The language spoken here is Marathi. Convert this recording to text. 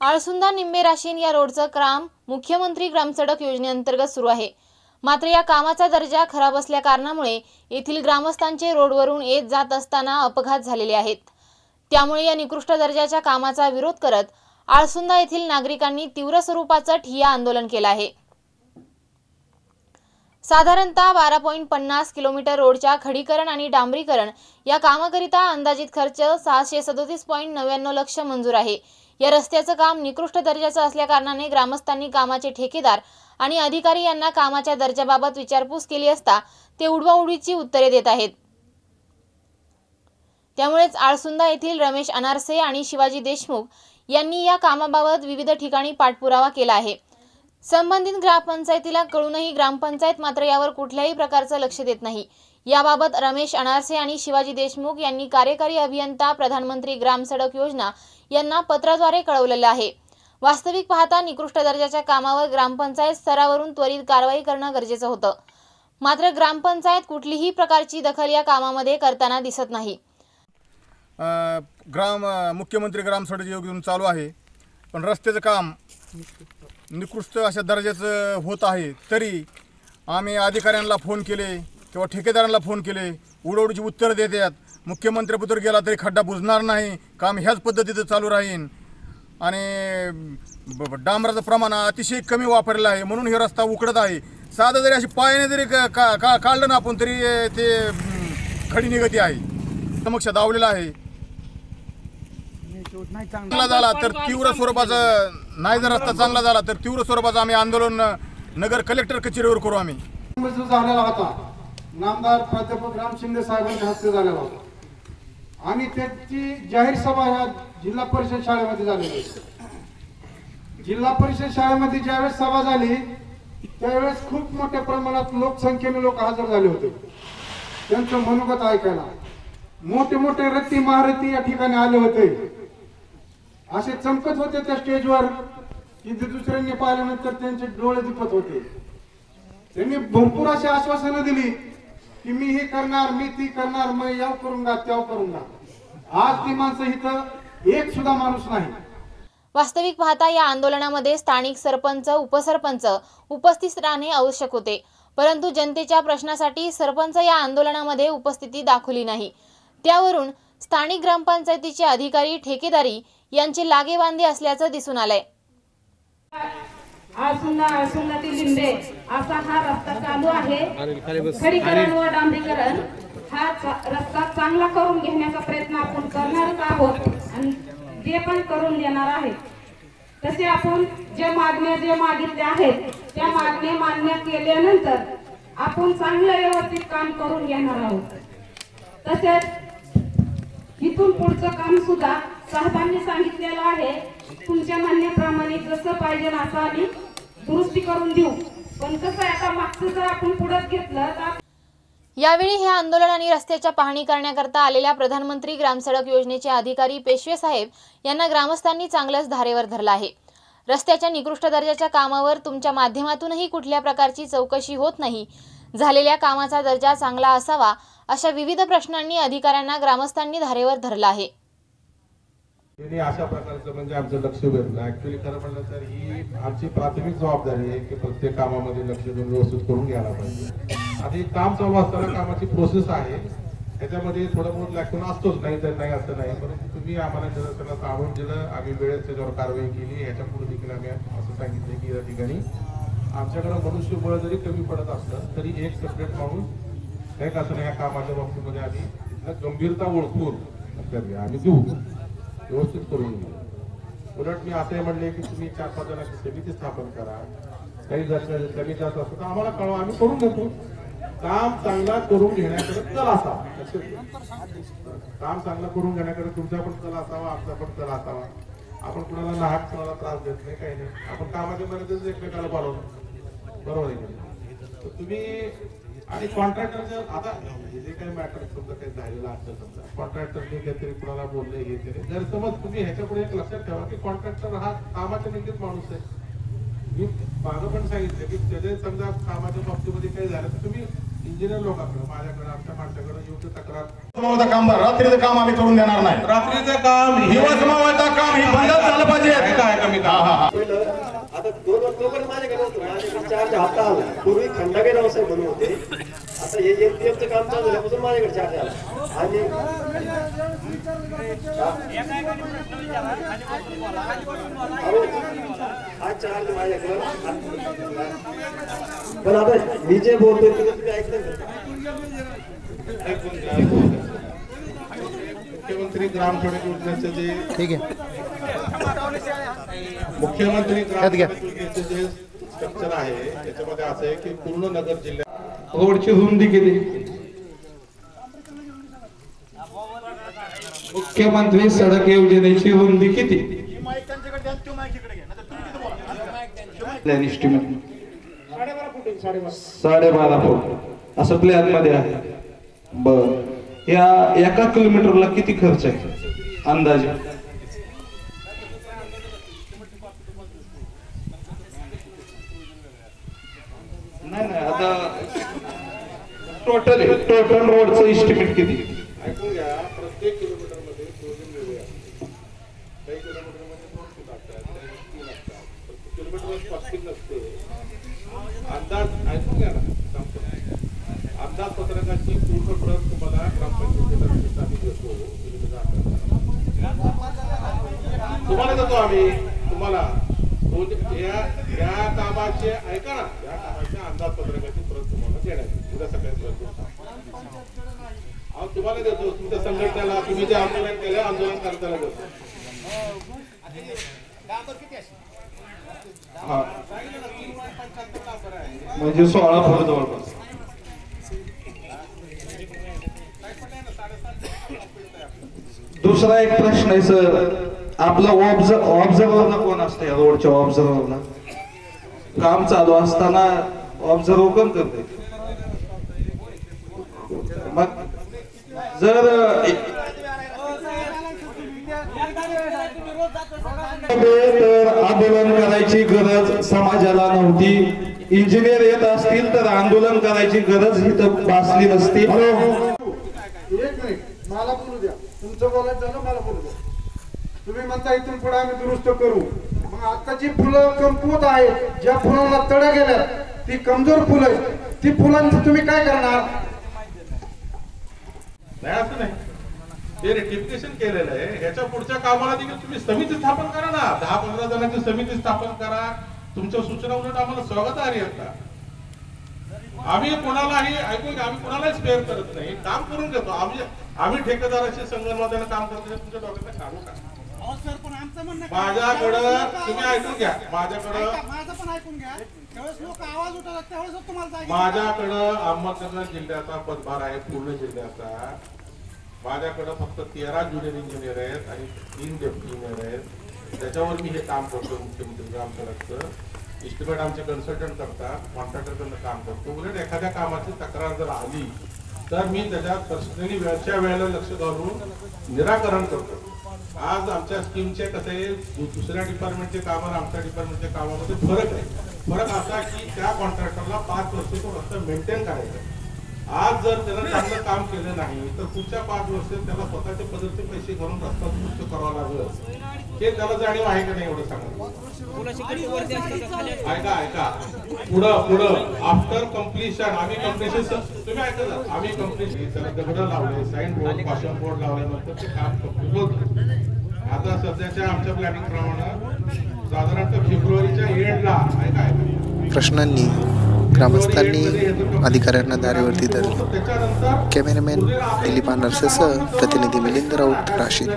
आळसुंदा निंबे राशीन या रोडचं काम मुख्यमंत्री ग्रामसडक योजनेअंतर्गत सुरू आहे. मात्र या कामाचा दर्जा खराब असल्या कारणामुळे येथील ग्रामस्थांचे रोडवरून येत जात असताना अपघात झालेले आहेत. त्यामुळे या निकृष्ट दर्जाच्या कामाचा विरोध करत आळसुंदा येथील नागरिकांनी तीव्र स्वरूपाचं ठिया आंदोलन केलं आहे. साधारणतः बारा पॉईंट पन्नास किलोमीटर रोडच्या खडीकरण आणि डांबरीकरण या कामाकरिता अंदाजित खर्च सहाशे सदोतीस पॉईंट नव्याण्णव लक्ष मंजूर आहे. या रस्त्याचं काम निकृष्ट दर्जाचं असल्याकारणाने ग्रामस्थांनी कामाचे ठेकेदार आणि अधिकारी यांना कामाच्या दर्जाबाबत विचारपूस केली असता ते उडवाउडवीची उत्तरे देत आहेत. त्यामुळेच आळसुंदा येथील रमेश अनारसे आणि शिवाजी देशमुख यांनी या कामाबाबत विविध ठिकाणी पाठपुरावा केला आहे. संबंधित ग्रामपंचायतीला कळूनही ग्रामपंचायत मात्र यावर कुठल्याही प्रकारचं लक्ष देत नाही. याबाबत रमेश अनारसे आणि शिवाजी देशमुख यांनी कार्यकारी अभियंता प्रधानमंत्री ग्राम सडक योजना यांना पत्राद्वारे कळवलेलं आहे. वास्तविक पाहता निकृष्ट दर्जाच्या कामावर ग्रामपंचायत स्तरावरून त्वरित कारवाई करणं गरजेचं होतं. मात्र ग्रामपंचायत कुठलीही प्रकारची दखल या कामामध्ये करताना दिसत नाही. ग्राम मुख्यमंत्री ग्राम सडक योजना चालू आहे. पण रस्त्याचं काम निकृष्ट अशा दर्जाचं होत आहे तरी आम्ही अधिकाऱ्यांना फोन केले. किंवा ठेकेदारांना फोन केले उडवडूची उत्तरं देतात. मुख्यमंत्रीपत्र गेला तरी खड्डा बुजणार नाही काम ह्याच पद्धतीचं चालू राहीन. आणि डांबराचं प्रमाण अतिशय कमी वापरलेलं आहे म्हणून हे रस्ता उकडत आहे. साधं जरी अशी पायाने जरी का का- का- काढलं ना आपण तरी ते खडी निगती आहे. समक्ष दावलेलं आहे. चांगला झाला तर तीव्र स्वरूपाचं नाही जर रस्ता चांगला झाला तर तीव्र स्वरूपाचं आम्ही आंदोलन नगर कलेक्टर कचेरीवर करू आम्ही. झालेला होता नामदार प्राध्यापक राम शिंदे साहेबांच्या हस्ते झालेला होता. आणि त्याची जाहीर सभा ह्या जिल्हा परिषद शाळेमध्ये झालेली आहे. जिल्हा परिषद शाळेमध्ये ज्यावेळेस सभा झाली त्यावेळेस खूप मोठ्या प्रमाणात लोकसंख्येने लोक हजर झाले होते. त्यांचं मनोगत ऐकायला. मोठे मोठे रत्ती महारथी या ठिकाणी आले होते. असे चमकत होते त्या स्टेजवर की दुसऱ्यांनी पाहिल्यानंतर त्यांचे डोळे दुखत होते. त्यांनी भरपूर अशी आश्वासनं दिली की मी हे करणार मी ती करणार मग याव करून गा त्याव करून गा. आज ती माणसं इथं एक सुद्धा माणूस नाही. वास्तविक पाहता या आंदोलनामध्ये स्थानिक सरपंच उपसरपंच उपस्थित राहणे आवश्यक होते. परंतु जनतेच्या प्रश्नासाठी सरपंच या आंदोलनामध्ये उपस्थिती दाखवली नाही. त्यावरून स्थानिक ग्रामपंचायतीचे अधिकारी ठेकेदारी यांचे लागेबांधे असल्याचं दिसून आलंय. आळसुंदा आळसुंदा ते लिंबे. असा हा रस्ता चालू आहे. खडीकरण व डांबरीकरण. हा रस्ता चांगला करून घेण्याचा प्रयत्न आपण करणारच आहोत आणि ते पण करून देणार आहे. तसे आपण जे मागण्या जे मागितल्या आहेत त्या मागण्या मान्य केल्यानंतर आपण चांगलं व्यवस्थित काम करून घेणार आहोत. तसेच इथून पुढचं काम सुद्धा साहेबांनी सांगितलेलं आहे. तुमच्या म्हणण्याप्रमाणे जसं पाहिजे असं आम्ही दुरुस्ती करून देऊ. पण कसं आहे आता मागचं जर आपण पुढत घेतलं तर यावेळी हे आंदोलन आणि रस्त्याच्या पाहणी करण्याकरता आलेल्या प्रधानमंत्री ग्रामसडक योजनेचे अधिकारी पेशवे साहेब यांना ग्रामस्थांनी चांगलंच धारेवर धरलं आहे. रस्त्याच्या निकृष्ट दर्जाच्या कामावर तुमच्या माध्यमातूनही कुठल्या प्रकारची चौकशी होत नाही. झालेल्या कामाचा दर्जा चांगला असावा अशा विविध प्रश्नांनी अधिकाऱ्यांना ग्रामस्थांनी धारेवर धरलं आहे. त्यांनी अशा प्रकारचं म्हणजे आमचं लक्ष वेधलं. ऍक्च्युली खरं म्हणलं तर ही आमची प्राथमिक जबाबदारी आहे की प्रत्येक कामामध्ये लक्ष देऊन व्यवस्थित करून घ्यायला पाहिजे. आता काम चालू असताना कामाची प्रोसेस आहे. त्याच्यामध्ये थोडं बहुत लॅकून असतोच नाही तर नाही असं नाही. परंतु तुम्ही आम्हाला जर सगळं दिलं आम्ही वेळेत त्याच्यावर कारवाई केली ह्याच्या पुढे देखील आम्ही असं सांगितलं की या ठिकाणी आमच्याकडं मनुष्यबळ जरी कमी पडत असलं तरी एक सेपरेट माणूस काही असं नाही या कामाच्या बाबतीमध्ये आम्ही गंभीरता ओळखून घ्या आम्ही देऊ. व्यवस्थित करून घेऊ. उलट मी असे म्हणले की तुम्ही चार पाच जणांची समिती स्थापन करा. काही जास्त कमी जास्त असतो तर आम्हाला कळवा आम्ही करून देतो. काम चांगला करून घेण्याकडे कल असावा. काम चांगलं करून घेण्याकडे तुमचा पण कल असावा आमचा पण कल असावा. आपण कुणाला लहान कुणाला त्रास देत नाही काही नाही. आपण कामाच्या मर्यादेच एकमेकाला पाळवतो. बरोबर आहे तर तुम्ही आणि कॉन्ट्रॅक्टरचं आता हे जे काही मॅटर समजा काही झालेला असेल समजा कॉन्ट्रॅक्टरने काहीतरी कुणाला बोलले हे तरी जर समज तुम्ही ह्याच्या पुढे एक लक्षात ठेवा की कॉन्ट्रॅक्टर हा कामाच्या निगडीत माणूस आहे. मी मागं पण सांगितलं की त्याचे समजा कामाच्या बाबतीमध्ये काही झालं तर तुम्ही इंजिनियर लोकांकडे माझ्याकडे आमच्या माणसाकडे योग्य तक्रार समावाचा काम रात्रीचं काम आम्ही करून देणार नाही. रात्रीचं काम दिवस समावाचा काम हे बंदच झालं पाहिजे. ऐका ऐका मी पहिलं आता दोन वर्ष माझ्याकडे आता आला. पूर्वी खंडागे व्यवसाय म्हणून होते आता हे एमपीएफचं काम चालू झाल्यापासून माझ्याकडे चार्ज आला आणि हा चार्ज माझ्याकडं पण आता मी जे बोलतोय ते तुम्ही ऐकलं. मुख्यमंत्री ग्राम सडक योजनेचं जे ठीक आहे मुख्यमंत्री. ग्राम सडक योजनेचं जे स्ट्रक्चर आहे त्याच्यामध्ये असं आहे की पूर्ण नगर जिल्ह्यात रोडची रुंदी किती मुख्यमंत्री सडक योजनेची रुंदी किती? साडेबारा फूट. असं प्लॅनमध्ये आहे. बर. या एका किलोमीटरला किती खर्च आहे? अंदाजे. नाही नाही आता टोटल टोटल रोडचं इस्टिमेट किती? ऐकून घ्या प्रत्येक किलोमीटरमध्ये वेगळे काही किलोमीटरमध्ये दोन फूट प्रत्येक किलोमीटर नसते अंदाज ऐकून घ्या ना सांगतो अंदाजपत्रकाची पूर्ण प्रत तुम्हाला ग्रामपंचायतीला आम्ही देतो किलोमीटर आकार. तुम्हाला देतो आम्ही तुम्हाला प्रोजेक्ट या या कामाचे ऐका ना या कामाच्या अंदाजपत्रकाची प्रत तुम्हाला देण्यात येईल. उद्या सकाळी प्रत देतो. अहो, तुम्हाला देतो. तुमच्या संघटनेला तुम्ही जे आंदोलन केलं आंदोलन करताना देतो. म्हणजे सोळा फूट जवळपास. दुसरा एक प्रश्न आहे सर. आपलं ऑब्झर्वर कोण असतं या रोडच्या ऑब्झर्वरला काम चालू असताना ऑब्झर्व कोण करते? जर तर आंदोलन करायची गरज समाजाला नव्हती. इंजिनियर येत असतील तर आंदोलन करायची गरज ही तर भासली नसती. एक नाही मला बोलू द्या. तुमचं बोलायचं झालं मला बोलू द्या. तुम्ही म्हणता इथून पुढे आम्ही दुरुस्त करू. मग आता जी फुलं कमकुवत आहेत ज्या फुलांना तड्या गेल्या ती कमजोर फुलं आहेत. ती फुलांचं तुम्ही काय करणार? नाही असं नाही. ते रेटिफिकेशन केलेलं आहे. ह्याच्या पुढच्या कामाला देखील तुम्ही समिती स्थापन करा ना. दहा पंधरा जणांची समिती स्थापन करा. तुमच्या सूचना उलट आम्हाला स्वागतार्ह का आम्ही कोणालाही ऐकून घ्या, आम्ही कोणालाही स्पेअर करत नाही. काम करून घेतो. आम्ही आम्ही ठेकेदाराशी संगणमताने काम करतो. तुमच्या डोक्यात काढू का माझ्याकडं तुम्ही ऐकून घ्या. माझ्याकडं माझं पण ऐकून घ्या. माझ्याकडं अहमदनगर जिल्ह्याचा पदभार आहे पूर्ण जिल्ह्याचा. माझ्याकडं फक्त तेरा ज्युनियर इंजिनियर आहेत आणि तीन डेप्टी इंजिनियर आहेत. त्याच्यावर मी हे काम करतो मुख्यमंत्री ग्राम सडकचं. इस्टिमेट आमचे कन्सल्टंट करतात कॉन्ट्रॅक्टरकडनं काम करतो. उलट एखाद्या कामाची तक्रार जर आली तर मी त्याच्यात पर्सनली वेळच्या वेळेला लक्ष घालून निराकरण करतो. आज आमच्या स्कीमचे कसं आहे दुसऱ्या डिपार्टमेंटचे काम आमच्या डिपार्टमेंटच्या कामामध्ये फरक आहे. फरक असा की त्या कॉन्ट्रॅक्टरला पाच वर्ष तो रस्ता मेंटेन करायचा. आज जर त्यानं चांगलं काम केलं नाही तर पुढच्या पाच वर्ष त्याला स्वतःचे पदरचे पैसे घालून रस्ता दुरुस्त करावा लागेल. हे त्याला जाणीव आहे का नाही एवढं सांगा ऐका ऐका. पुढं पुढं. आफ्टर कम्प्लिशन आम्ही कम्प्लिशन तुम्ही ऐका ना, आम्ही कम्प्लिशन त्याला दगड लावले साईन बोर्ड पाशन बोर्ड लावल्यानंतर ते काम कंप्लीट होत. आता सध्याच्या आमच्या प्लॅनिंग प्रमाणे साधारणतः फेब्रुवारीच्या एंडला ऐका प्रश्नांनी ग्रामस्थांनी अधिकाऱ्यांना दारेवरती धरले. कॅमेरामॅन दिलीप अनारसेसह प्रतिनिधी मिलिंद राऊत राशीद.